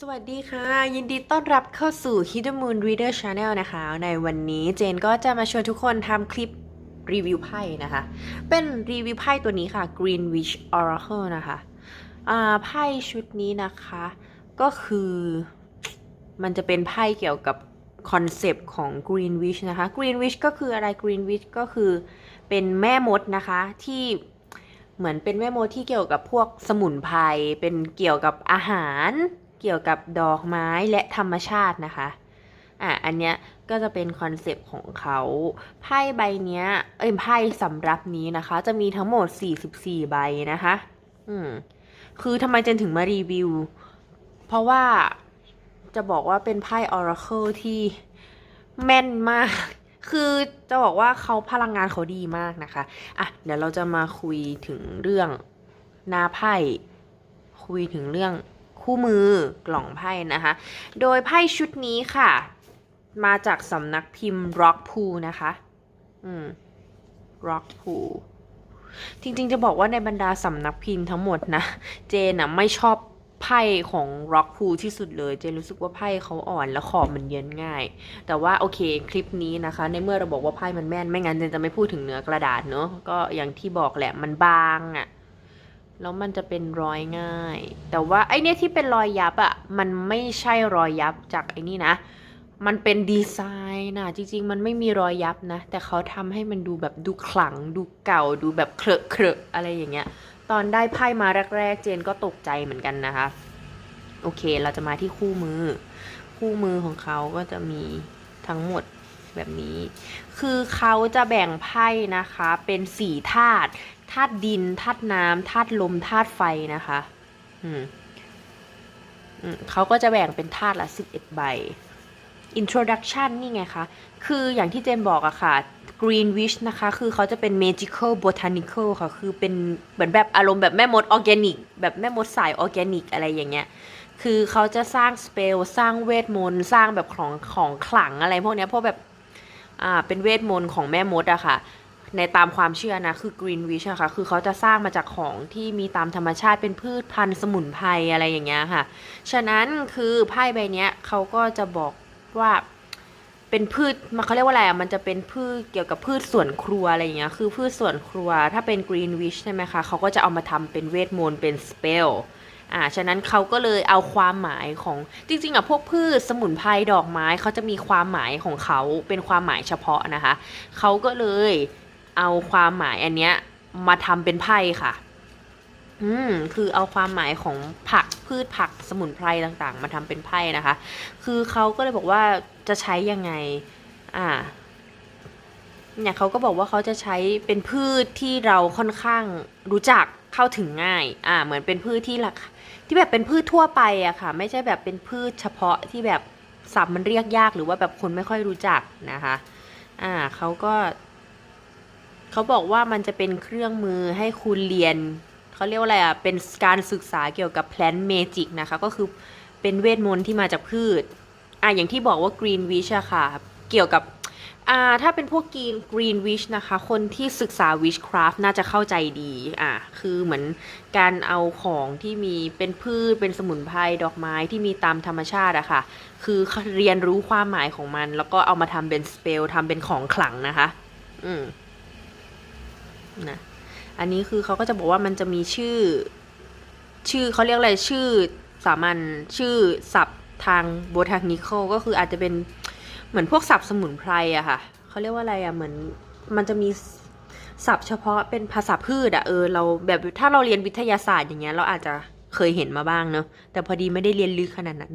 สวัสดีค่ะ ยินดีต้อนรับเข้าสู่ Hidden Moon Reader Channel นะคะ ในวันนี้เจนก็จะมาชวนทุกคนทำคลิปรีวิวไพ่นะคะ เป็นรีวิวไพ่ตัวนี้ค่ะ Greenwich Oracle นะคะไพ่ชุดนี้นะคะ ก็คือมันจะเป็นไพ่เกี่ยวกับคอนเซปต์ของ Greenwich นะคะ Greenwich ก็คืออะไร Greenwich ก็คือเป็นแม่มดนะคะที่เหมือนเป็นแม่มดที่เกี่ยวกับพวกสมุนไพรเป็นเกี่ยวกับอาหาร เกี่ยวกับดอกไม้และธรรมชาตินะคะอะอันเนี้ยก็จะเป็นคอนเซปต์ของเขาไพ่ใบเนี้ย เอ้ยไพ่สำรับนี้นะคะ จะมีทั้งหมด 44 ใบนะคะ อืมคือทำไมเจนถึงมารีวิว เพราะว่าจะบอกว่าเป็นไพ่ Oracle ที่แม่นมาก คือจะบอกว่าเขาพลังงานเขาดีมากนะคะ อะ เดี๋ยวเราจะมาคุยถึงเรื่องหน้าไพ่ คุยถึงเรื่อง คู่มือกล่องไพ่นะคะ โดยไพ่ชุดนี้ค่ะ มาจากสำนักพิมพ์ Rock Pool นะคะ อืม Rock Pool จริงๆจะบอกว่าในบรรดาสำนักพิมพ์ทั้งหมดนะ เจนอะไม่ชอบไพ่ของ Rock Pool ที่สุดเลย เจนรู้สึกว่าไพ่เขาอ่อนและขอบมันเย็นง่าย แต่ว่าโอเคคลิปนี้นะคะ ในเมื่อเราบอกว่าไพ่มันแม่นไม่งั้นเจนจะไม่พูดถึงเนื้อกระดาษเนอะก็อย่างที่บอกแหละมันบางอะ แล้วมันจะเป็นรอยง่าย แต่ว่าไอเนี้ยที่เป็นรอยยับอะมันไม่ใช่รอยยับจากไอ้นี่นะ มันเป็นดีไซน์นะจริง ๆ มันไม่มีรอยยับนะ แต่เขาทำให้มันดูแบบดูขลัง ดูเก่า ดูแบบเครอะเครอะอะไรอย่างเงี้ย ตอนได้ไพ่มาแรกๆ เจนก็ตกใจเหมือนกันนะคะ โอเค เราจะมาที่คู่มือ คู่มือของเขาก็จะมีทั้งหมดแบบนี้ คือเขาจะแบ่งไพ่นะคะเป็นสี่ธาตุ ธาตุดินธาตุน้ำธาตุลมธาตุไฟนะคะ อืมเขาก็จะแบ่งเป็นธาตุละสิบเอ็ดใบ introduction นี่ไงคะ คืออย่างที่เจนบอกอะค่ะ Greenwich นะคะ คือเขาจะเป็น magical botanical ค่ะ คือเป็นเหมือนแบบอารมณ์แบบแม่มดออร์แกนิก แบบแม่มดสายออร์แกนิกอะไรอย่างเงี้ย คือเขาจะสร้างสเปล สร้างเวทมนต์ สร้างแบบของของขลังอะไรพวกเนี้ยพวกแบบ อ่า เป็นเวทมนต์ของแม่มดอะค่ะ ในตามความเชื่อนะ คือ Greenwich อะค่ะคือเขาจะสร้างมาจากของที่มีตามธรรมชาติเป็นพืชพันธุ์สมุนไพรอะไรอย่างเงี้ยค่ะ ฉะนั้นคือไพ่ใบนี้เขาก็จะบอกว่าเป็นพืชมันเขาเรียกว่าอะไรอะมันจะเป็นพืชเกี่ยวกับพืชสวนครัวอะไรอย่างเงี้ยคือพืชสวนครัวถ้าเป็น Greenwich ใช่ไหมคะเขาก็จะเอามาทำเป็นเวทมนต์เป็นสเปลอ่าฉะนั้นเขาก็เลยเอาความหมายของจริงๆอะพวกพืชสมุนไพรดอกไม้เขาจะมีความหมายของเขาเป็นความหมายเฉพาะนะคะเขาก็เลย เอาความหมายอันเนี้ยมาทำเป็นไพ่ค่ะ อืม คือเอาความหมายของผักพืชผักสมุนไพรต่างๆ มาทำเป็นไพ่นะคะ คือเขาก็เลยบอกว่าจะใช้ยังไง อ่า เนี่ยเขาก็บอกว่าเขาจะใช้เป็นพืชที่เราค่อนข้างรู้จักเข้าถึงง่าย อ่า เหมือนเป็นพืชที่ราคาที่แบบเป็นพืชทั่วไปอะค่ะ ไม่ใช่แบบเป็นพืชเฉพาะที่แบบศัพท์มันเรียกยากหรือว่าแบบคนไม่ค่อยรู้จักนะคะ อ่าเขาก็ เขาบอกว่ามันจะเป็นเครื่องมือให้คุณเรียน เขาเรียกว่าอะไรอะ เป็นการศึกษาเกี่ยวกับ plant magic นะคะ ก็คือเป็นเวทมนต์ที่มาจากพืช อะอย่างที่บอกว่า greenwich อะค่ะ เกี่ยวกับ อ่า ถ้าเป็นพวกกรีน greenwich นะคะ คนที่ศึกษา witchcraft น่าจะเข้าใจดี อะคือเหมือนการเอาของที่มีเป็นพืช เป็นสมุนไพร ดอกไม้ที่มีตามธรรมชาติอะค่ะ คือเรียนรู้ความหมายของมัน แล้วก็เอามาทำเป็นสเปลทำเป็นของขลังนะคะ อืม นะอันนี้คือเขาก็จะบอกว่ามันจะมีชื่อ ชื่อเขาเรียกอะไรชื่อสามัญชื่อศัพท์ทาง botanical ก็คืออาจจะเป็นเหมือนพวกศัพท์สมุนไพรอะค่ะเขาเรียกว่าอะไรอะเหมือนมันจะมีศัพท์เฉพาะเป็นภาษาพืชอะเออเราแบบถ้าเราเรียนวิทยาศาสตร์อย่างเงี้ยเราอาจจะ เคยเห็นมาบ้างเนอะแต่พอดีไม่ได้เรียนลึกขนาดนั้น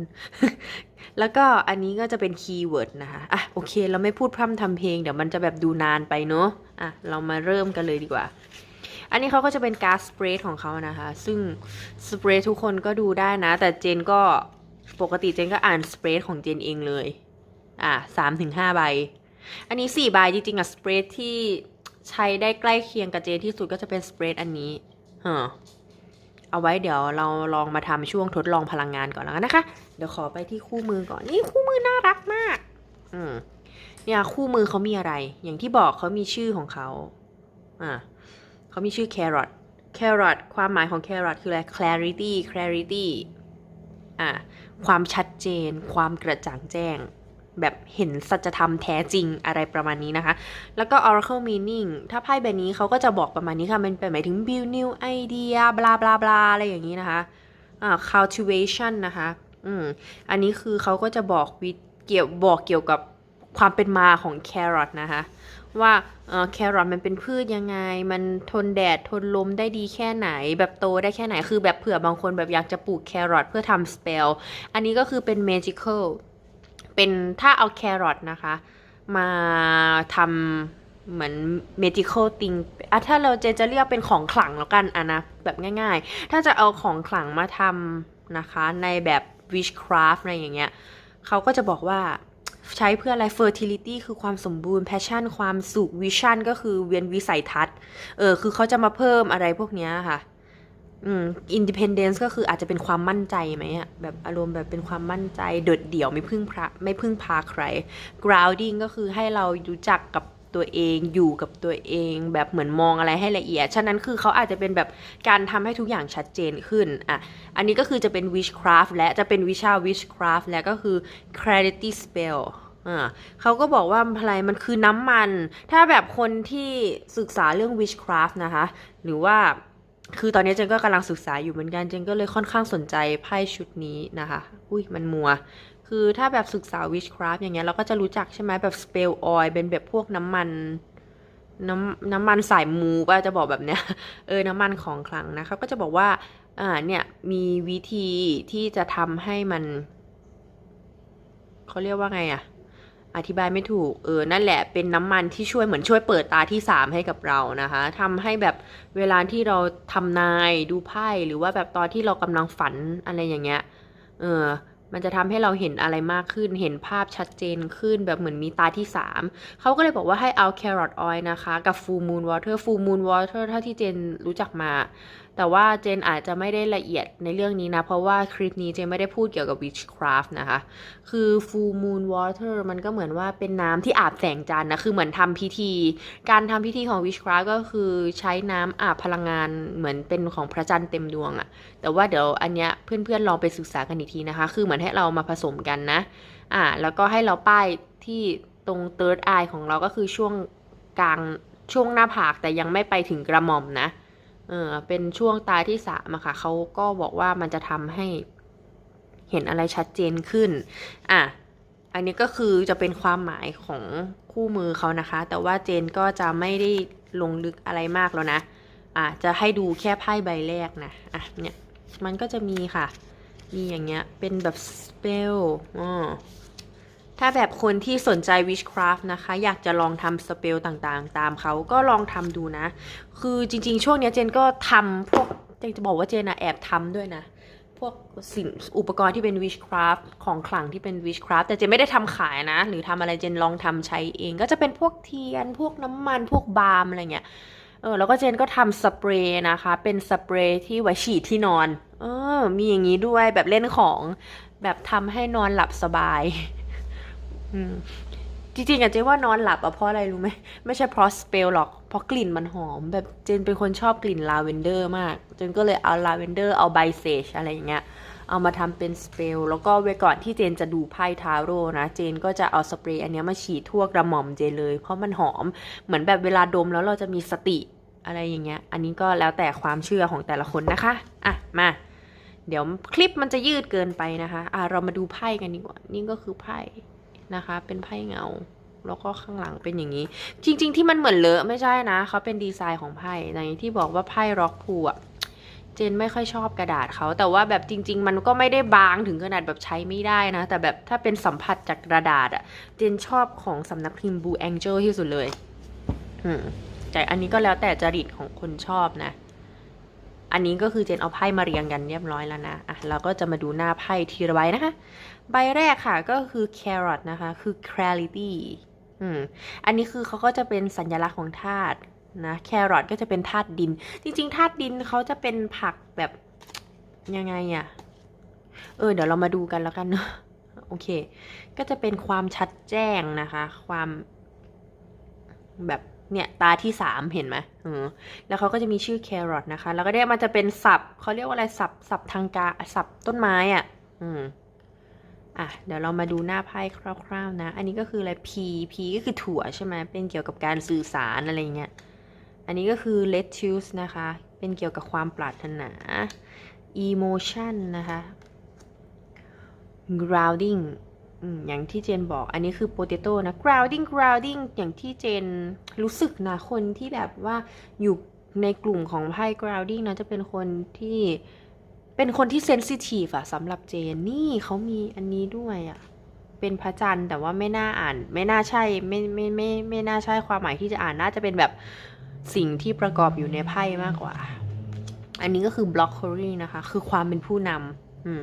แล้วก็อันนี้ก็จะเป็นคีย์เวิร์ดนะคะอะโอเค เราไม่พูดพร่ำทำเพลงเดี๋ยวมันจะแบบดูนานไปเนอะอะเรามาเริ่มกันเลยดีกว่า อันนี้เขาก็จะเป็นการสเปรดของเขานะคะ ซึ่งสเปรดทุกคนก็ดูได้นะ แต่เจนก็ปกติเจนก็อ่านสเปรดของเจนเองเลย อะสามถึงห้าใบ อันนี้สี่ใบจริงๆอะสเปรดที่ใช้ได้ใกล้เคียงกับเจนที่สุดก็จะเป็นสเปรดอันนี้เฮ้อ เอาไว้เดี๋ยวเราลองมาทำช่วงทดลองพลังงานก่อนแล้วกันนะคะ เดี๋ยวขอไปที่คู่มือก่อน นี่คู่มือน่ารักมาก อืมเนี่ยคู่มือเขามีอะไร อย่างที่บอกเขามีชื่อของเขาอ่าเขามีชื่อ carrot carrot ความหมายของ carrot คืออะไร clarity clarity อะความชัดเจน ความกระจ่างแจ้ง แบบเห็นสัจธรรมแท้จริงอะไรประมาณนี้นะคะ แล้วก็ oracle meaning ถ้าไพ่ใบนี้เขาก็จะบอกประมาณนี้ค่ะมันเป็นหมายถึง build new idea บลาบลาบลาอะไรอย่างนี้นะคะอ่า cultivation นะคะอืมอันนี้คือเขาก็จะบอกวิเกี่ยวบอกเกี่ยวกับความเป็นมาของแครอทนะคะว่าแครอทมันเป็นพืชยังไง มันทนแดดทนลมได้ดีแค่ไหน แบบโตได้แค่ไหน คือแบบเผื่อบางคนแบบอยากจะปลูกแครอทเพื่อทำสเปล อันนี้ก็คือเป็น magical เป็นถ้าเอาแครอทนะคะ มาทำเหมือน magical thing อะถ้าเราจะจะเรียกเป็นของขลังแล้วกันอะนะแบบง่ายๆ ถ้าจะเอาของขลังมาทำนะคะ ในแบบ witchcraft อะไรอย่างเงี้ยเขาก็จะบอกว่าใช้เพื่ออะไร fertility คือความสมบูรณ์ passion ความสุข vision ก็คือเวียนวิสัยทัศน์ เออ คือเขาจะมาเพิ่มอะไรพวกเนี้ยค่ะ อืม independence ก็คืออาจจะเป็นความมั่นใจไหมอะแบบอารมณ์แบบเป็นความมั่นใจโดดเดี่ยวไม่พึ่งพระไม่พึ่งพาใคร grounding ก็คือให้เรารู้จักกับตัวเองอยู่กับตัวเอง แบบเหมือนมองอะไรให้ละเอียด ฉะนั้นคือเขาอาจจะเป็นแบบการทำให้ทุกอย่างชัดเจนขึ้นอะอันนี้ก็คือจะเป็น witchcraft และจะเป็นวิชา witchcraft และก็คือ clarity spell อ่าเขาก็บอกว่าอะไรมันคือน้ำมัน ถ้าแบบคนที่ศึกษาเรื่อง witchcraft นะคะ หรือว่า คือตอนนี้เจนก็กำลังศึกษาอยู่เหมือนกันเจนก็เลยค่อนข้างสนใจไพ่ชุดนี้นะคะ อุ้ยมันมัว คือถ้าแบบศึกษา witchcraft อย่างเงี้ยเราก็จะรู้จักใช่ไหมแบบ spell oil เป็นแบบพวกน้ำมันน้ำน้ำมันสายมูป่ะจะบอกแบบเนี้ยเออน้ำมันของขลังนะเขาก็จะบอกว่าอ่าเนี่ยมีวิธีที่จะทำให้มันเขาเรียกว่าไงอะ อธิบายไม่ถูก เออ นั่นแหละ เป็นน้ำมันที่ช่วยเหมือนช่วยเปิดตาที่สามให้กับเรานะคะทำให้แบบเวลาที่เราทำนายดูไพ่หรือว่าแบบตอนที่เรากำลังฝันอะไรอย่างเงี้ย เออ มันจะทำให้เราเห็นอะไรมากขึ้น เห็นภาพชัดเจนขึ้นแบบเหมือนมีตาที่ 3 เขาก็เลยบอกว่าให้เอา carrot oil นะคะ กับ full moon water full moon water เท่าที่เจนรู้จักมา แต่ว่าเจนอาจจะไม่ได้ละเอียดในเรื่องนี้นะ เพราะว่าคลิปนี้เจนไม่ได้พูดเกี่ยวกับ witchcraft นะคะ คือ full moon water มันก็เหมือนว่าเป็นน้ำที่อาบแสงจันทร์นะ คือเหมือนทำพิธี การทำพิธีของ witchcraft ก็คือใช้น้ำอาบพลังงานเหมือนเป็นของพระจันทร์เต็มดวงอะแต่ว่าเดี๋ยวอันเนี้ยเพื่อนๆลองไปศึกษากันอีกทีนะคะ คือเหมือนให้เรามาผสมกันนะ อ่า แล้วก็ให้เราป้ายที่ตรง third eye ของเราก็คือช่วงกลางช่วงหน้าผากแต่ยังไม่ไปถึงกระหม่อมนะ เออเป็นช่วงตาที่สามอะค่ะเขาก็บอกว่ามันจะทำให้เห็นอะไรชัดเจนขึ้น อะ อันนี้ก็คือจะเป็นความหมายของคู่มือเขานะคะ แต่ว่าเจนก็จะไม่ได้ลงลึกอะไรมากแล้วนะ อะ จะให้ดูแค่ไพ่ใบแรกนะ อะ เนี่ย มันก็จะมีค่ะ มีอย่างเงี้ย เป็นแบบ spell อ๋อ ถ้าแบบคนที่สนใจ witchcraft นะคะ อยากจะลองทำ spell ต่างๆ ตามเขาก็ลองทำดูนะ คือจริงๆ ช่วงนี้เจนก็ทำพวกเจนจะบอกว่าเจนอะแอบทำด้วยนะ พวกสิ่งอุปกรณ์ที่เป็น witchcraft ของขลังที่เป็น witchcraft แต่เจนไม่ได้ทำขายนะ หรือทำอะไรเจนลองทำใช้เอง ก็จะเป็นพวกเทียน พวกน้ำมัน พวกบาล์มอะไรเงี้ย เออ แล้วก็เจนก็ทำสเปรย์นะคะ เป็นสเปรย์ที่ไว้ฉีดที่นอน เออ มีอย่างนี้ด้วยแบบเล่นของ แบบทำให้นอนหลับสบาย จริงๆอะเจนว่านอนหลับอะเพราะอะไรรู้ไหมไม่ใช่เพราะสเปลหรอกเพราะกลิ่นมันหอม แบบเจนเป็นคนชอบกลิ่นลาเวนเดอร์มาก เจนก็เลยเอาลาเวนเดอร์เอาไบเซชอะไรอย่างเงี้ยเอามาทำเป็นสเปรย์แล้วก็ไว้ก่อนที่เจนจะดูไพ่ทาโร่นะ เจนก็จะเอาสเปรย์อันนี้มาฉีดทั่วกระหม่อมเจนเลย เพราะมันหอมเหมือนแบบเวลาดมแล้วเราจะมีสติอะไรอย่างเงี้ย อันนี้ก็แล้วแต่ความเชื่อของแต่ละคนนะคะ อะ มา เดี๋ยวคลิปมันจะยืดเกินไปนะคะ อะเรามาดูไพ่กันดีกว่า นี่ก็คือไพ่ นะคะ เป็นไพ่เงา แล้วก็ข้างหลังเป็นอย่างนี้ จริง ๆ ที่มันเหมือนเลอะไม่ใช่นะเขาเป็นดีไซน์ของไพ่อย่างที่บอกว่าไพ่ร็อกพูอะเจนไม่ค่อยชอบกระดาษเขาแต่ว่าแบบจริง ๆ มันก็ไม่ได้บางถึงขนาดแบบใช้ไม่ได้นะ แต่แบบถ้าเป็นสัมผัสจากกระดาษอะเจนชอบของสำนักพิมพ์ Blue Angel ที่สุดเลย อืมแต่อันนี้ก็แล้วแต่จริตของคนชอบนะ อันนี้ก็คือเจนเอาไพ่มาเรียงกันเรียบร้อยแล้วนะ อะเราก็จะมาดูหน้าไพ่ทีละใบนะคะ ใบแรกค่ะก็คือ carrot นะคะ คือ clarity อืม อันนี้คือเขาก็จะเป็นสัญลักษณ์ของธาตุนะแครอทก็จะเป็นธาตุดิน จริงๆธาตุดินเขาจะเป็นผักแบบยังไงอะเออ เดี๋ยวเรามาดูกันแล้วกันเนาะโอเค ก็จะเป็นความชัดแจ้งนะคะ ความแบบเนี่ยตาที่สามเห็นไหมเออแล้วเขาก็จะมีชื่อแครอทนะคะ แล้วก็เนี่ยมันจะเป็นศัพท์เขาเรียกว่าอะไรศัพท์ศัพท์ทางการศัพท์ต้นไม้อะ อืม อะเดี๋ยวเรามาดูหน้าไพ่คร่าวๆนะ อันนี้ก็คืออะไร P P ก็คือถั่วใช่ไหมเป็นเกี่ยวกับการสื่อสารอะไรเงี้ย อันนี้ก็คือ lettuce นะคะ เป็นเกี่ยวกับความปรารถนา emotion นะคะ grounding อย่างที่เจนบอก อันนี้คือ potato นะ grounding grounding อย่างที่เจนรู้สึกนะ คนที่แบบว่าอยู่ในกลุ่มของไพ่ grounding นะจะเป็นคนที่ เป็นคนที่ sensitive อะสำหรับเจนนี่เขามีอันนี้ด้วยอะเป็นพระจันทร์แต่ว่าไม่น่าอ่าน ไม่น่าใช่ไม่ไม่ไมไม่ไม่น่าใช่ความหมายที่จะอ่านน่าจะเป็นแบบสิ่งที่ประกอบอยู่ในไพ่มากกว่า อันนี้ก็คือ broccoli นะคะ คือความเป็นผู้นำอืม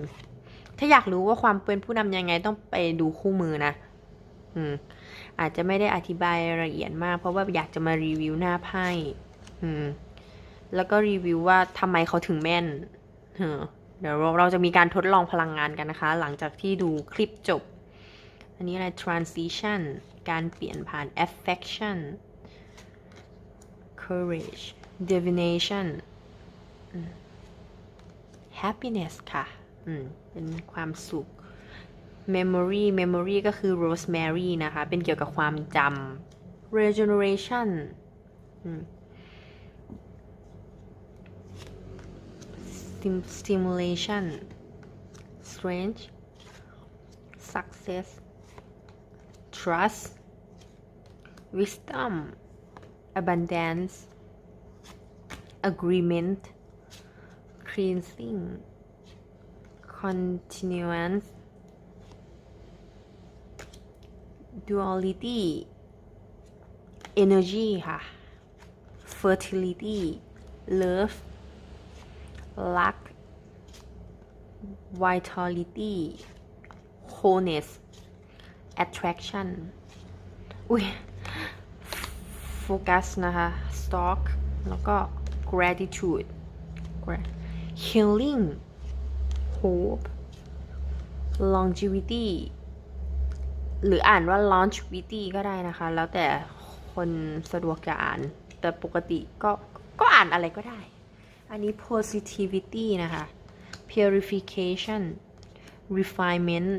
ถ้าอยากรู้ว่าความเป็นผู้นำยังไงต้องไปดูคู่มือนะอืม อาจจะไม่ได้อธิบายละเอียดมาก เพราะว่าอยากจะมารีวิวหน้าไพ่อืม แล้วก็รีวิวว่าทำไมเขาถึงแม่น เดี๋ยวเราจะมีการทดลองพลังงานกันนะคะ หลังจากที่ดูคลิปจบ อันนี้อะไร transition การเปลี่ยนผ่าน affection courage divination happiness ค่ะ อืม เป็นความสุข memory memory ก็คือ rosemary นะคะ เป็นเกี่ยวกับความจำ regeneration อืม stim- stimulation strength success trust wisdom abundance agreement cleansing continuance duality energy ค่ะ fertility love luck vitality wholeness attraction อุ้ย focus นะคะ stock แล้วก็ gratitude healing hope longevity หรืออ่านว่า longevity ก็ได้นะคะ แล้วแต่คนสะดวกจะอ่าน แต่ปกติก็ก็อ่านอะไรก็ได้ อันนี้ positivity นะคะ purification refinement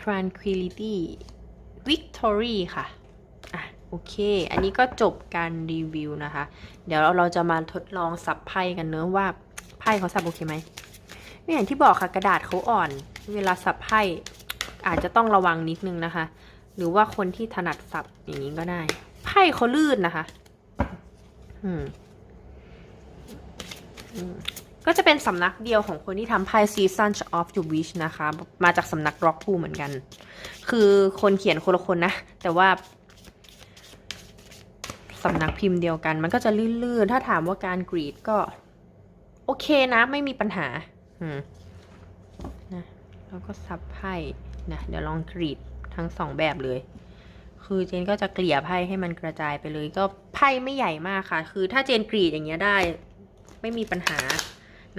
tranquility victory ค่ะอะ โอเค อันนี้ก็จบการรีวิวนะคะ เดี๋ยวเราจะมาทดลองสับไพ่กันเนอะว่าไพ่เขาสับโอเคไหมไม่อย่างที่บอกค่ะกระดาษเขาอ่อน เวลาสับไพ่อาจจะต้องระวังนิดนึงนะคะ หรือว่าคนที่ถนัดสับอย่างนี้ก็ได้ ไพ่เขาลื่นนะคะ อืม ก็จะเป็นสำนักเดียวของคนที่ทำไพ่ Season of the Witch นะคะ มาจากสำนัก Rock Pool เหมือนกัน คือคนเขียนคนละคนนะ แต่ว่าสำนักพิมพ์เดียวกัน มันก็จะลื่นๆ ถ้าถามว่าการกรีดก็ โอเคนะ ไม่มีปัญหา อืมนะแล้วก็ซับไพ่นะ เดี๋ยวลองกรีดทั้งสองแบบเลย คือเจนก็จะเกลี่ยไพ่ให้มันกระจายไปเลย ก็ไพ่ไม่ใหญ่มากค่ะ คือถ้าเจนกรีดอย่างเงี้ยได้ ไม่มีปัญหา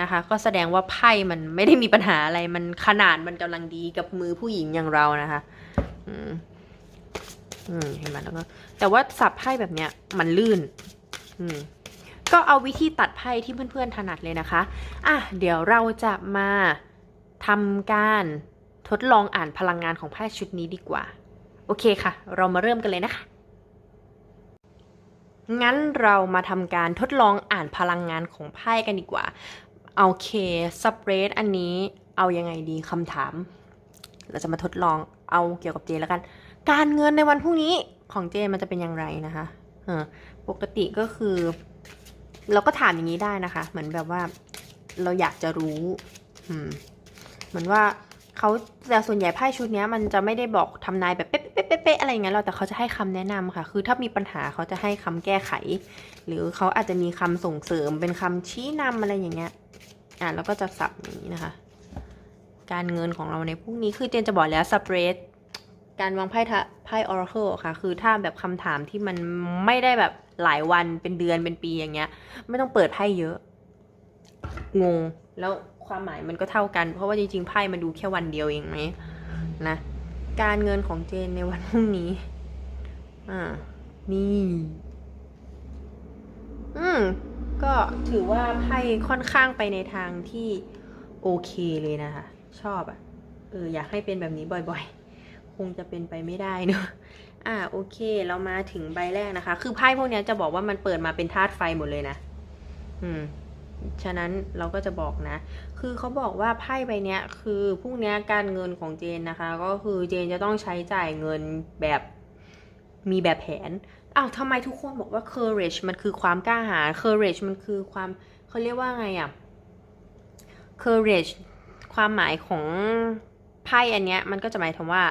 นะคะ ก็แสดงว่าไพ่มันไม่ได้มีปัญหาอะไรมันขนาดมันกำลังดีกับมือผู้หญิงอย่างเรานะคะ อืมอืมเห็นไหมแล้วก็แต่ว่าสับไพ่แบบเนี้ย มันลื่น อืมก็เอาวิธีตัดไพ่ที่เพื่อนๆถนัดเลยนะคะ อะ เดี๋ยวเราจะมาทำการทดลองอ่านพลังงานของไพ่ชุดนี้ดีกว่า โอเคค่ะ เรามาเริ่มกันเลยนะคะ งั้นเรามาทำการทดลองอ่านพลังงานของไพ่กันดีกว่าโอเคสเปรดอันนี้เอายังไงดีคำถาม เราจะมาทดลองเอาเกี่ยวกับเจแล้วกัน การเงินในวันพรุ่งนี้ของเจมันจะเป็นอย่างไรนะคะปกติก็คือ เราก็ถามอย่างนี้ได้นะคะ เหมือนแบบว่าเราอยากจะรู้ เหมือนว่า เขาแต่ส่วนใหญ่ไพ่ชุดนี้มันจะไม่ได้บอกทำนายแบบเป๊ะเป๊ะเป๊ะอะไรอย่างเงี้ยเราแต่เขาจะให้คำแนะนำค่ะ คือถ้ามีปัญหาเขาจะให้คำแก้ไข หรือเขาอาจจะมีคำส่งเสริมเป็นคำชี้นำอะไรอย่างเงี้ยอะแล้วก็จะสับอย่างนี้นะคะ การเงินของเราในพรุ่งนี้คือเจนจะบอกแล้วสเปรดการวางไพ่ไพ่ออร์เคิลค่ะ คือถ้าแบบคำถามที่มันไม่ได้แบบหลายวันเป็นเดือนเป็นปีอย่างเงี้ย ไม่ต้องเปิดไพ่เยอะ งงแล้ว ความหมายมันก็เท่ากัน เพราะว่าจริงๆไพ่มันดูแค่วันเดียวเองไหมนะการเงินของเจนในวันพรุ่งนี้ อ่า นี่ อืม ก็ถือว่าไพ่ค่อนข้างไปในทางที่โอเคเลยนะคะ ชอบอะ่ะ เออ อยากให้เป็นแบบนี้บ่อยๆ คงจะเป็นไปไม่ได้เนอะอ่า โอเค เรามาถึงใบแรกนะคะ คือไพ่พวกนี้จะบอกว่ามันเปิดมาเป็นธาตุไฟหมดเลยนะ อืม ฉะนั้นเราก็จะบอกนะ คือเขาบอกว่าไพ่ใบเนี้ยคือพรุ่งนี้การเงินของเจนนะคะ ก็คือเจนจะต้องใช้จ่ายเงินแบบมีแบบแผน อ้าวทำไมทุกคนบอกว่า courage มันคือความกล้าหาญ courage มันคือความเขาเรียกว่าไงอะ courage ความหมายของไพ่อันเนี้ยมันก็จะหมายถึงว่า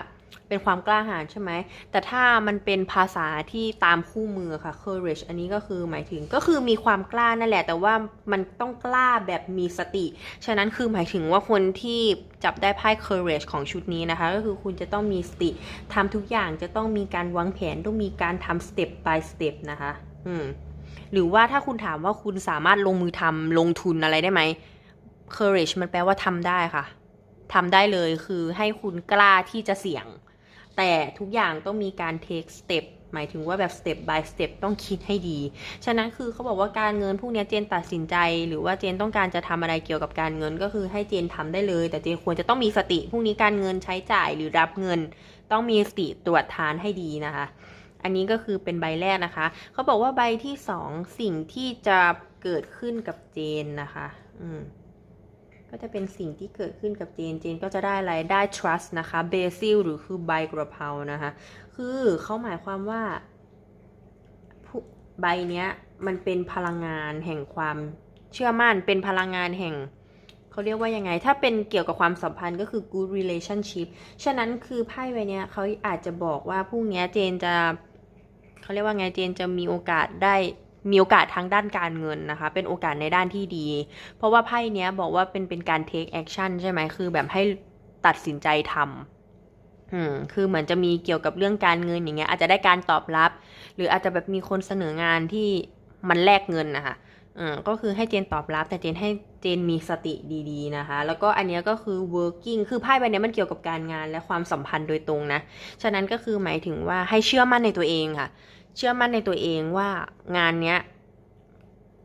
เป็นความกล้าหาญใช่ไหม แต่ถ้ามันเป็นภาษาที่ตามคู่มือค่ะ courage อันนี้ก็คือหมายถึงก็คือมีความกล้านั่นแหละ แต่ว่ามันต้องกล้าแบบมีสติ ฉะนั้นคือหมายถึงว่าคนที่จับได้ไพ่ courage ของชุดนี้นะคะ ก็คือคุณจะต้องมีสติทำทุกอย่างจะต้องมีการวางแผนต้องมีการทำ step by step นะคะ อืม หรือว่าถ้าคุณถามว่าคุณสามารถลงมือทำลงทุนอะไรได้ไหม courage มันแปลว่าทำได้ค่ะ ทำได้เลยคือให้คุณกล้าที่จะเสี่ยง แต่ทุกอย่างต้องมีการ take step หมายถึงว่าแบบ step by step ต้องคิดให้ดี ฉะนั้นคือเขาบอกว่าการเงินพวกนี้เจนตัดสินใจ หรือว่าเจนต้องการจะทำอะไรเกี่ยวกับการเงินก็คือให้เจนทำได้เลย แต่เจนควรจะต้องมีสติพวกนี้การเงินใช้จ่ายหรือรับเงิน ต้องมีสติตรวจทานให้ดีนะคะ อันนี้ก็คือเป็นใบแรกนะคะ เขาบอกว่าใบที่สองสิ่งที่จะเกิดขึ้นกับเจนนะคะ อืม ก็จะเป็นสิ่งที่เกิดขึ้นกับเจน เจนก็จะได้อะไร ได้ trust นะคะ basil หรือคือใบกระเพรานะคะ คือเขาหมายความว่าใบเนี้ยมันเป็นพลังงานแห่งความเชื่อมั่น เป็นพลังงานแห่งเขาเรียกว่ายังไง ถ้าเป็นเกี่ยวกับความสัมพันธ์ก็คือ good relationship ฉะนั้นคือไพ่ใบเนี้ยเขาอาจจะบอกว่าพรุ่งนี้เจนจะเขาเรียกว่าไง เจนจะมีโอกาสได้ มีโอกาสทางด้านการเงินนะคะ เป็นโอกาสในด้านที่ดี เพราะว่าไพ่เนี้ยบอกว่าเป็นเป็นการ take action ใช่ไหมคือแบบให้ตัดสินใจทำอืมคือเหมือนจะมีเกี่ยวกับเรื่องการเงินอย่างเงี้ยอาจจะได้การตอบรับ หรืออาจจะแบบมีคนเสนองานที่มันแลกเงินนะคะอืมก็คือให้เจนตอบรับ แต่เจนให้เจนมีสติดีๆนะคะ แล้วก็อันเนี้ยก็คือ working คือไพ่ใบเนี้ยมันเกี่ยวกับการงานและความสัมพันธ์โดยตรงนะ ฉะนั้นก็คือหมายถึงว่าให้เชื่อมั่นในตัวเองค่ะ เชื่อมั่นในตัวเองว่างานเนี้ย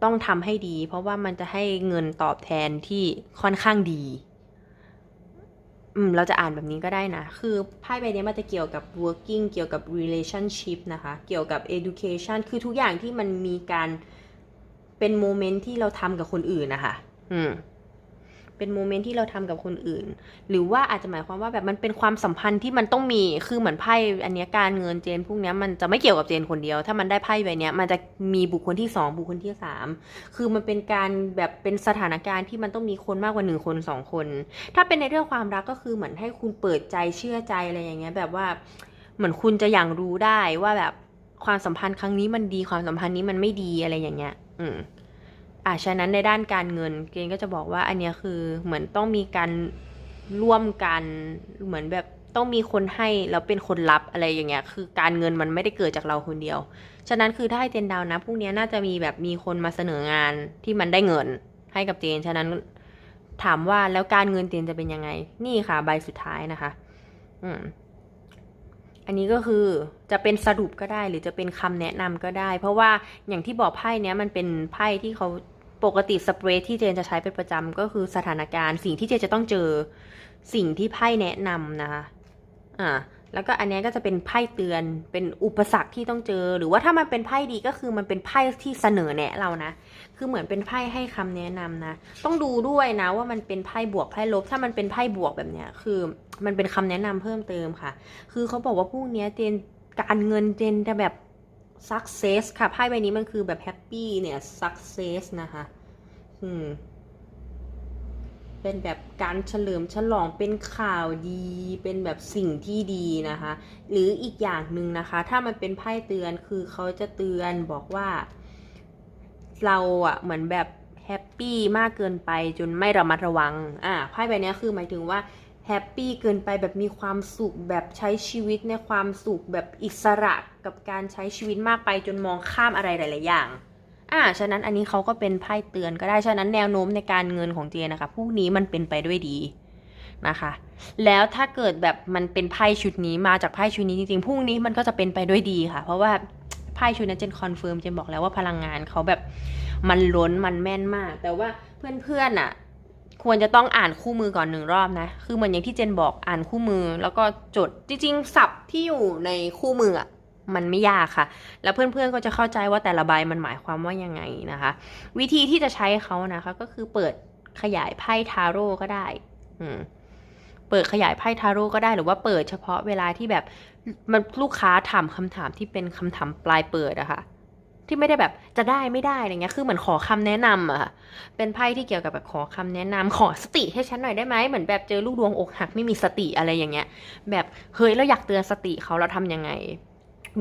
ต้องทำให้ดี เพราะว่ามันจะให้เงินตอบแทนที่ค่อนข้างดี อืม เราจะอ่านแบบนี้ก็ได้นะ คือไพ่ใบนี้มันจะเกี่ยวกับ working เกี่ยวกับ relationship นะคะ เกี่ยวกับ education คือทุกอย่างที่มันมีการเป็นโมเมนต์ที่เราทำกับคนอื่นนะคะ อืม เป็นโมเมนต์ที่เราทำกับคนอื่น หรือว่าอาจจะหมายความว่าแบบมันเป็นความสัมพันธ์ที่มันต้องมีคือเหมือนไพ่อันนี้การเงินเจนพวกนี้มันจะไม่เกี่ยวกับเจนคนเดียว ถ้ามันได้ไพ่ใบนี้มันจะมีบุคคลที่สองบุคคลที่สามคือมันเป็นการแบบเป็นสถานการณ์ที่มันต้องมีคนมากกว่าหนึ่งคนสองคน ถ้าเป็นในเรื่องความรักก็คือเหมือนให้คุณเปิดใจเชื่อใจอะไรอย่างเงี้ยแบบว่าเหมือนคุณจะอย่างรู้ได้ว่าแบบความสัมพันธ์ครั้งนี้มันดีความสัมพันธ์นี้มันไม่ดีอะไรอย่างเงี้ย อืม อะฉะนั้นในด้านการเงินเกณฑ์ก็จะบอกว่าอันเนี้ยคือเหมือนต้องมีการร่วมกันเหมือนแบบต้องมีคนให้แล้วเป็นคนรับอะไรอย่างเงี้ยคือการเงินมันไม่ได้เกิดจากเราคนเดียว ฉะนั้นคือถ้าให้เจนดาวนะพรุ่งนี้น่าจะมีแบบมีคนมาเสนองานที่มันได้เงินให้กับเจนฉะนั้นถามว่าแล้วการเงินเจนจะเป็นยังไง นี่ค่ะใบสุดท้ายนะคะ อืมอันนี้ก็คือจะเป็นสรุปก็ได้หรือจะเป็นคำแนะนำก็ได้ เพราะว่าอย่างที่บอกไพ่เนี้ยมันเป็นไพ่ที่เขา ปกติสเปรย์ที่เจนจะใช้เป็นประจำก็คือสถานการณ์สิ่งที่เจนจะต้องเจอสิ่งที่ไพ่แนะนำนะคะอ่าแล้วก็อันนี้ก็จะเป็นไพ่เตือนเป็นอุปสรรคที่ต้องเจอ หรือว่าถ้ามันเป็นไพ่ดีก็คือมันเป็นไพ่ที่เสนอแนะเรานะ คือเหมือนเป็นไพ่ให้คำแนะนำนะ ต้องดูด้วยนะว่ามันเป็นไพ่บวกไพ่ลบ ถ้ามันเป็นไพ่บวกแบบเนี้ย คือมันเป็นคำแนะนำเพิ่มเติมค่ะ คือเขาบอกว่าพวกเนี้เจนการเงินเจนจะแบบ success ค่ะไพ่ใบนี้มันคือแบบ happy เนี่ย success นะคะ อืม เป็นแบบการเฉลิมฉลองเป็นข่าวดี เป็นแบบสิ่งที่ดีนะคะ หรืออีกอย่างหนึ่งนะคะ ถ้ามันเป็นไพ่เตือนคือเขาจะเตือนบอกว่า เราอะเหมือนแบบแฮปปี้มากเกินไปจนไม่ระมัดระวัง อ่า ไพ่ใบนี้คือหมายถึงว่า แฮปปี้เกินไปแบบมีความสุขแบบใช้ชีวิตในความสุขแบบอิสระกับการใช้ชีวิตมากไปจนมองข้ามอะไรหลาย ๆ อย่างอ่าฉะนั้นอันนี้เขาก็เป็นไพ่เตือนก็ได้ ฉะนั้นแนวโน้มในการเงินของเจนนะคะพวกนี้มันเป็นไปด้วยดีนะคะ แล้วถ้าเกิดแบบมันเป็นไพ่ชุดนี้มาจากไพ่ชุดนี้จริงๆพรุ่งนี้มันก็จะเป็นไปด้วยดีค่ะ เพราะว่าไพ่ชุดนั้นเจนคอนเฟิร์มเจนบอกแล้วว่าพลังงานเขาแบบมันล้นมันแม่นมาก แต่ว่าเพื่อนๆอะ ควรจะต้องอ่านคู่มือก่อนหนึ่งรอบนะ คือเหมือนอย่างที่เจนบอกอ่านคู่มือ แล้วก็จด จริงๆศัพท์ที่อยู่ในคู่มืออะมันไม่ยากค่ะ แล้วเพื่อนๆก็จะเข้าใจว่าแต่ละใบมันหมายความว่ายังไงนะคะ วิธีที่จะใช้เขานะคะ ก็คือเปิดขยายไพ่ทาโร่ก็ได้ อืมเปิดขยายไพ่ทาโร่ก็ได้หรือว่าเปิดเฉพาะเวลาที่แบบมันลูกค้าถามคำถามที่เป็นคำถามปลายเปิดอะค่ะ ที่ไม่ได้แบบจะได้ไม่ได้อะไรเงี้ย คือเหมือนขอคำแนะนำอะค่ะเป็นไพ่ที่เกี่ยวกับแบบขอคำแนะนำขอสติให้ฉันหน่อยได้ไหมเหมือนแบบเจอลูกดวงอกหักไม่มีสติอะไรอย่างเงี้ย แบบเฮ้ยเราอยากเตือนสติเขาเราทำยังไง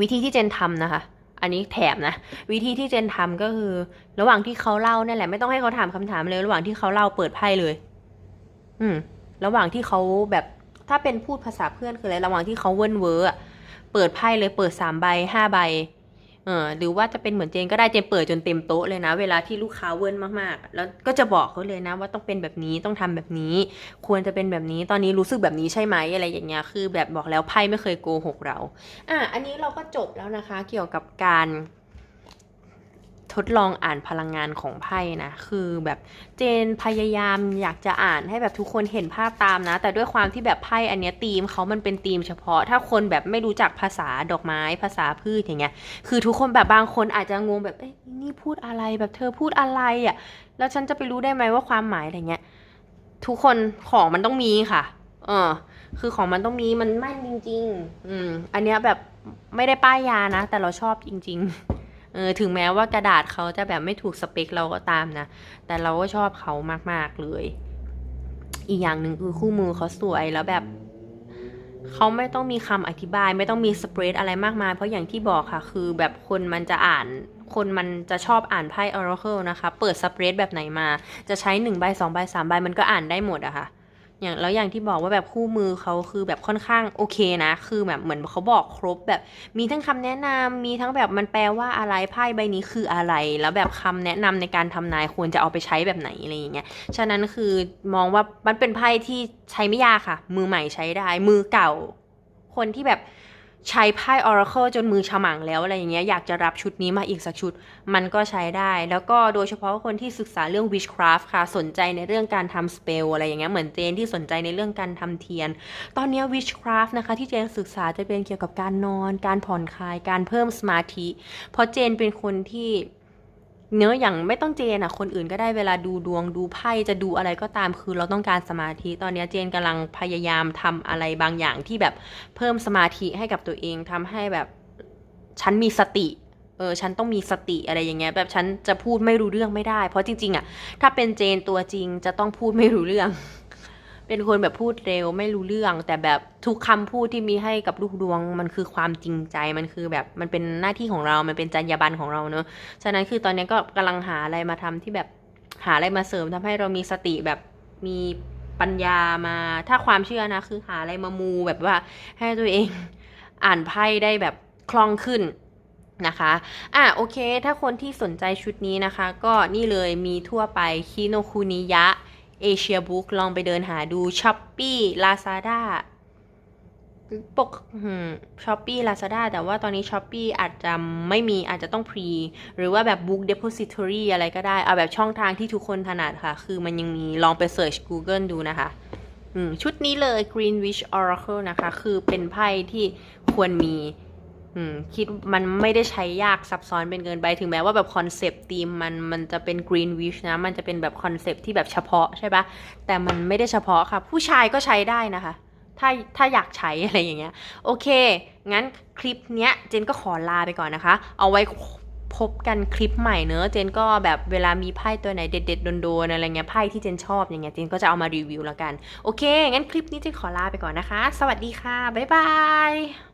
วิธีที่เจนทำนะคะ อันนี้แถมนะ วิธีที่เจนทำก็คือ ระหว่างที่เขาเล่านั่นแหละไม่ต้องให้เขาถามคำถามเลย ระหว่างที่เขาเล่าเปิดไพ่เลย อืม ระหว่างที่เขาแบบถ้าเป็นพูดภาษาเพื่อนคืออะไรระหว่างที่เขาเวิ้นเวอร์อเปิดไพ่เลยเปิดสามใบห้าใบ เออหรือว่าจะเป็นเหมือนเจนก็ได้เจนเปิดจนเต็มโต๊ะเลยนะ เวลาที่ลูกค้าเวิร์นมากๆ แล้วก็จะบอกเขาเลยนะ ว่าต้องเป็นแบบนี้ต้องทำแบบนี้ ควรจะเป็นแบบนี้ตอนนี้รู้สึกแบบนี้ใช่ไหมอะไรอย่างเงี้ยคือแบบบอกแล้วไพ่ไม่เคยโกหกเราอะอันนี้เราก็จบแล้วนะคะ เกี่ยวกับการ ทดลองอ่านพลังงานของไพ่นะ คือแบบเจนพยายามอยากจะอ่านให้แบบทุกคนเห็นภาพตามนะ แต่ด้วยความที่แบบไพ่อันเนี้ยธีมเขามันเป็นธีมเฉพาะ ถ้าคนแบบไม่รู้จักภาษาดอกไม้ภาษาพืชอย่างเงี้ย คือทุกคนแบบบางคนอาจจะงงแบบเอ้ยนี่พูดอะไรแบบเธอพูดอะไรอะ่ะ แล้วฉันจะไปรู้ได้ไหมว่าความหมายอะไรเงี้ย ทุกคนของมันต้องมีค่ะ เออ คือของมันต้องมีมันแม่นจริง ๆ อืม อันเนี้ยแบบไม่ได้ป้ายยานะ แต่เราชอบจริง ๆ เออถึงแม้ว่ากระดาษเขาจะแบบไม่ถูกสเปคเราก็ตามนะ แต่เราก็ชอบเขามากๆเลย อีกอย่างหนึ่งคือคู่มือเขาสวยแล้วแบบเขาไม่ต้องมีคำอธิบาย ไม่ต้องมีสเปรดอะไรมากมาย เพราะอย่างที่บอกค่ะ คือแบบคนมันจะอ่านคนมันจะชอบอ่านไพ่ Oracle นะคะ เปิดสเปรดแบบไหนมา จะใช้หนึ่งใบสองใบสามใบมันก็อ่านได้หมดอะค่ะ อย่างแล้วอย่างที่บอกว่าแบบคู่มือเขาคือแบบค่อนข้างโอเคนะ คือแบบเหมือนเขาบอกครบแบบมีทั้งคำแนะนำมีทั้งแบบมันแปลว่าอะไรไพ่ใบนี้คืออะไร แล้วแบบคำแนะนำในการทำนายควรจะเอาไปใช้แบบไหนอะไรอย่างเงี้ยฉะนั้นคือมองว่ามันเป็นไพ่ที่ใช้ไม่ยากค่ะ มือใหม่ใช้ได้ มือเก่า คนที่แบบ ใช้ไพ่ Oracle จนมือฉมังแล้วอะไรอย่างเงี้ยอยากจะรับชุดนี้มาอีกสักชุด มันก็ใช้ได้ แล้วก็โดยเฉพาะคนที่ศึกษาเรื่อง witchcraft ค่ะ สนใจในเรื่องการทำ spell อะไรอย่างเงี้ยเหมือนเจนที่สนใจในเรื่องการทำเทียน ตอนนี้ witchcraft นะคะ ที่เจนศึกษาจะเป็นเกี่ยวกับการนอน การผ่อนคลาย การเพิ่มสมาธิ เพราะเจนเป็นคนที่ เนื้ออย่างไม่ต้องเจนอะคนอื่นก็ได้เวลาดูดวงดูไพ่จะดูอะไรก็ตามคือเราต้องการสมาธิตอนนี้เจนกำลังพยายามทำอะไรบางอย่างที่แบบเพิ่มสมาธิให้กับตัวเองทำให้แบบฉันมีสติเออฉันต้องมีสติอะไรอย่างเงี้ยแบบฉันจะพูดไม่รู้เรื่องไม่ได้ เพราะจริงๆอะถ้าเป็นเจนตัวจริงจะต้องพูดไม่รู้เรื่อง เป็นคนแบบพูดเร็วไม่รู้เรื่อง แต่แบบทุกคำพูดที่มีให้กับลูกดวงมันคือความจริงใจมันคือแบบมันเป็นหน้าที่ของเรา มันเป็นจรรยาบรรณของเราเนอะฉะนั้นคือตอนนี้ก็กำลังหาอะไรมาทำที่แบบหาอะไรมาเสริมทำให้เรามีสติแบบมีปัญญามา ถ้าความเชื่อนะ คือหาอะไรมามูแบบว่าให้ตัวเองอ่านไพ่ได้แบบคล่องขึ้นนะคะ อะโอเค ถ้าคนที่สนใจชุดนี้นะคะ ก็นี่เลยมีทั่วไปคิโนคุนิยะ เอเชียบุ๊กลองไปเดินหาดูช้อปปี้ลาซาด้าปกช้อปปี้ลาซาด้าแต่ว่าตอนนี้ช้อปปี้อาจจะไม่มีอาจจะต้องพรี หรือว่าแบบ Book Depository อะไรก็ได้ เอาแบบช่องทางที่ทุกคนถนัดค่ะ คือมันยังมีลองไปเสิร์ช Google ดูนะคะชุดนี้เลย Greenwich Oracle นะคะ คือเป็นไพ่ที่ควรมี คิดมันไม่ได้ใช้ยากซับซ้อนเป็นเกินไป ถึงแม้ว่าแบบคอนเซปต์ธีมมันมันจะเป็น Green Wish นะ มันจะเป็นแบบคอนเซปต์ที่แบบเฉพาะใช่ปะแต่มันไม่ได้เฉพาะค่ะ ผู้ชายก็ใช้ได้นะคะ ถ้าถ้าอยากใช้อะไรอย่างเงี้ย โอเค งั้นคลิปเนี้ยเจนก็ขอลาไปก่อนนะคะ เอาไว้พบกันคลิปใหม่เนอะเจนก็แบบเวลามีไพ่ตัวไหนเด็ด ๆ โดนๆอะไรเงี้ยไพ่ที่เจนชอบอย่างเงี้ยเจนก็จะเอามารีวิวแล้วกัน โอเค งั้นคลิปนี้เจนขอลาไปก่อนนะคะ สวัสดีค่ะ บ๊ายบาย